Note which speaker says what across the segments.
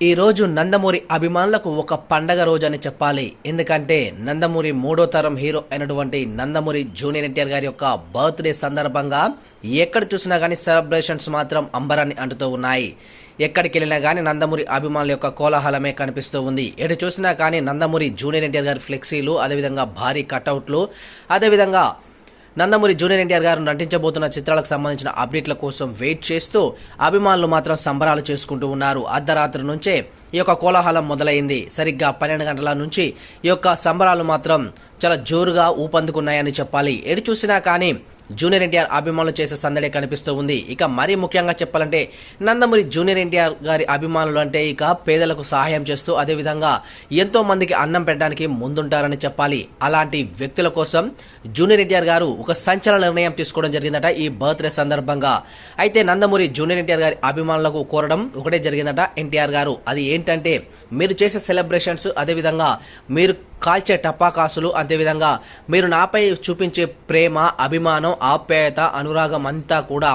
Speaker 1: ఈరోజు నందమూరి అభిమానులకు ఒక పండగ రోజు అని చెప్పాలి. ఎందుకంటే నందమూరి మూడో తరం హీరో అయినటువంటి నందమూరి జూనియర్ ఎన్టీఆర్ గారి యొక్క బర్త్డే సందర్భంగా ఎక్కడ చూసినా కానీ సెలబ్రేషన్స్ మాత్రం అంబరాన్ని అంటుతూ ఉన్నాయి. ఎక్కడికి వెళ్ళినా కానీ నందమూరి అభిమానుల యొక్క కోలాహలమే కనిపిస్తూ ఉంది. ఎటు చూసినా కానీ నందమూరి జూనియర్ ఎన్టీఆర్ గారి ఫ్లెక్సీలు అదేవిధంగా భారీ కటౌట్లు అదేవిధంగా నందమూరి జూనియర్ ఎన్టీఆర్ గారు నటించబోతున్న చిత్రాలకు సంబంధించిన అప్డేట్ల కోసం వెయిట్ చేస్తూ అభిమానులు మాత్రం సంబరాలు చేసుకుంటూ ఉన్నారు. అర్ధరాత్రి నుంచే ఈ యొక్క కోలాహలం మొదలైంది. సరిగ్గా పన్నెండు గంటల నుంచి ఈ యొక్క సంబరాలు మాత్రం చాలా జోరుగా ఊపందుకున్నాయని చెప్పాలి. ఎటు చూసినా కానీ జూనియర్ ఎన్టీఆర్ అభిమానులు చేసే సందడి కనిపిస్తూ ఉంది. ఇక మరీ ముఖ్యంగా చెప్పాలంటే నందమూరి జూనియర్ ఎన్టీఆర్ గారి అభిమానులు అంటే ఇక పేదలకు సహాయం చేస్తూ అదేవిధంగా ఎంతో మందికి అన్నం పెట్టడానికి ముందుంటారని చెప్పాలి. అలాంటి వ్యక్తుల కోసం జూనియర్ ఎన్టీఆర్ గారు ఒక సంచలన నిర్ణయం తీసుకోవడం జరిగిందట ఈ బర్త్డే సందర్భంగా. అయితే నందమూరి జూనియర్ ఎన్టీఆర్ గారి అభిమానులకు కోరడం ఒకటే జరిగిందట ఎన్టీఆర్ గారు. అది ఏంటంటే మీరు చేసే సెలబ్రేషన్స్ అదేవిధంగా మీరు కాల్చే టపాకాసులు అదేవిధంగా మీరు నాపై చూపించే ప్రేమ అభిమానం ఆప్యాయత అనురాగం అంతా కూడా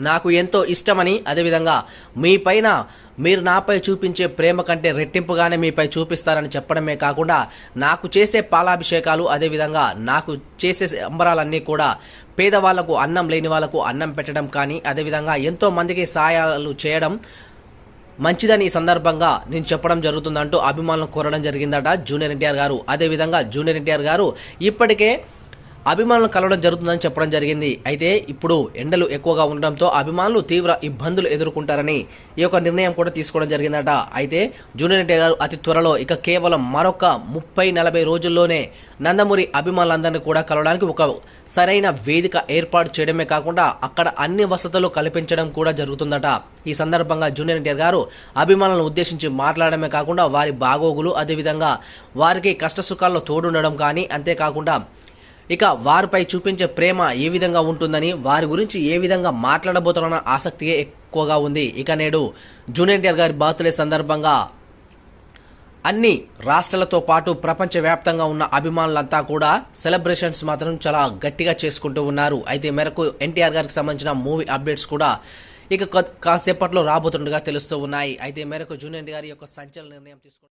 Speaker 1: నాకు ఎంతో ఇష్టమని అదేవిధంగా మీ పైన మీరు నాపై చూపించే ప్రేమ కంటే రెట్టింపుగానే మీపై చూపిస్తారని చెప్పడమే కాకుండా నాకు చేసే పాలాభిషేకాలు అదేవిధంగా నాకు చేసే అంబరాలన్నీ కూడా పేదవాళ్ళకు అన్నం లేని వాళ్ళకు అన్నం పెట్టడం కానీ అదేవిధంగా ఎంతో మందికి సాయాలు చేయడం మంచిదని ఈ సందర్భంగా నేను చెప్పడం జరుగుతుందంటూ అభిమానులు కోరడం జరిగిందట జూనియర్ ఎన్టీఆర్ గారు. అదేవిధంగా జూనియర్ ఎన్టీఆర్ గారు ఇప్పటికే అభిమానులు కలవడం జరుగుతుందని చెప్పడం జరిగింది. అయితే ఇప్పుడు ఎండలు ఎక్కువగా ఉండడంతో అభిమానులు తీవ్ర ఇబ్బందులు ఎదుర్కొంటారని ఈ యొక్క నిర్ణయం కూడా తీసుకోవడం జరిగిందట. అయితే జూనియర్ ఎన్టీఆర్ గారు అతి త్వరలో ఇక కేవలం మరొక ముప్పై నలభై రోజుల్లోనే నందమూరి అభిమానులందరినీ కూడా కలవడానికి ఒక సరైన వేదిక ఏర్పాటు చేయడమే కాకుండా అక్కడ అన్ని వసతులు కల్పించడం కూడా జరుగుతుందట. ఈ సందర్భంగా జూనియర్ ఎన్టీఆర్ గారు అభిమానులను ఉద్దేశించి మాట్లాడమే కాకుండా వారి బాగోగులు అదేవిధంగా వారికి కష్టసుఖాల్లో తోడుండడం కానీ అంతేకాకుండా ఇక వారిపై చూపించే ప్రేమ ఏ విధంగా ఉంటుందని వారి గురించి ఏ విధంగా మాట్లాడబోతున్న ఆసక్తియే ఎక్కువగా ఉంది. ఇక నేడు జూనియర్ ఎన్టీఆర్ గారి బర్త్డే సందర్భంగా అన్ని రాష్ట్రాలతో పాటు ప్రపంచవ్యాప్తంగా ఉన్న అభిమానులంతా కూడా సెలబ్రేషన్స్ మాత్రం చాలా గట్టిగా చేసుకుంటూ ఉన్నారు. అయితే మేరకు ఎన్టీఆర్ గారికి సంబంధించిన మూవీ అప్డేట్స్ కూడా ఇక కాసేపట్లో రాబోతుండగా తెలుస్తూ ఉన్నాయి. అయితే మేరకు జూనియర్ గారి యొక్క సంచలన నిర్ణయం తీసుకుంటారు